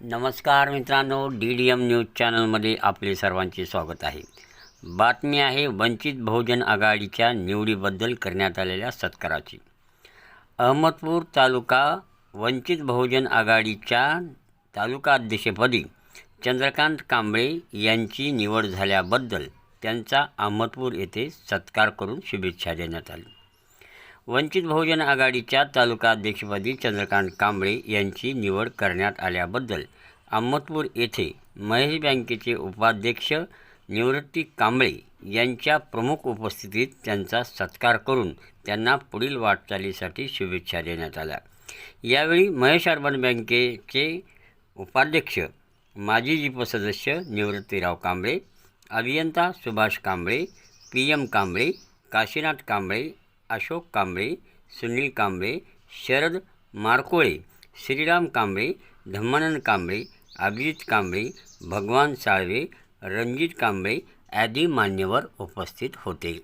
नमस्कार मित्रांनो D D M news चॅनलमध्ये आपले सर्वांचे स्वागत आहे. बातमी आहे वंचित बहुजन आघाडीच्या निवडीबद्दल करण्यात आलेल्या सत्काराची. अहमदपूर तालुका वंचित बहुजन आघाडीच्या तालुका अध्यक्षपदी चंद्रकांत कांबळे यांची निवड झाल्याबद्दल त्यांचा अहमदपूर येथे सत्कार करून शुभेच्छा देण्यात आली वंचित बहुजन आघाडीच्या तालुका अध्यक्षपदी चंद्रकांत कांबळे यांची निवड करण्यात आल्याबद्दल अहमदपूर येथे महेश बँकेचे उपाध्यक्ष निवृत्ती कांबळे यांच्या प्रमुख उपस्थितीत त्यांचा सत्कार करून त्यांना पुढील वाटचालीसाठी शुभेच्छा देण्यात आल्या. यावेळी महेश अर्बन बँकेचे उपाध्यक्ष माजी जिप सदस्य निवृत्तीराव कांबळे अभियंता सुभाष कांबळे पी एम कांबळे काशीनाथ कांबळे अशोक कांबळे सुनील कांबळे शरद मारकोळे श्रीराम कांबळे धम्मानंद कांबळे अभिजित कांबळे भगवान साळवे रणजित कांबळे आदी मान्यवर उपस्थित होते.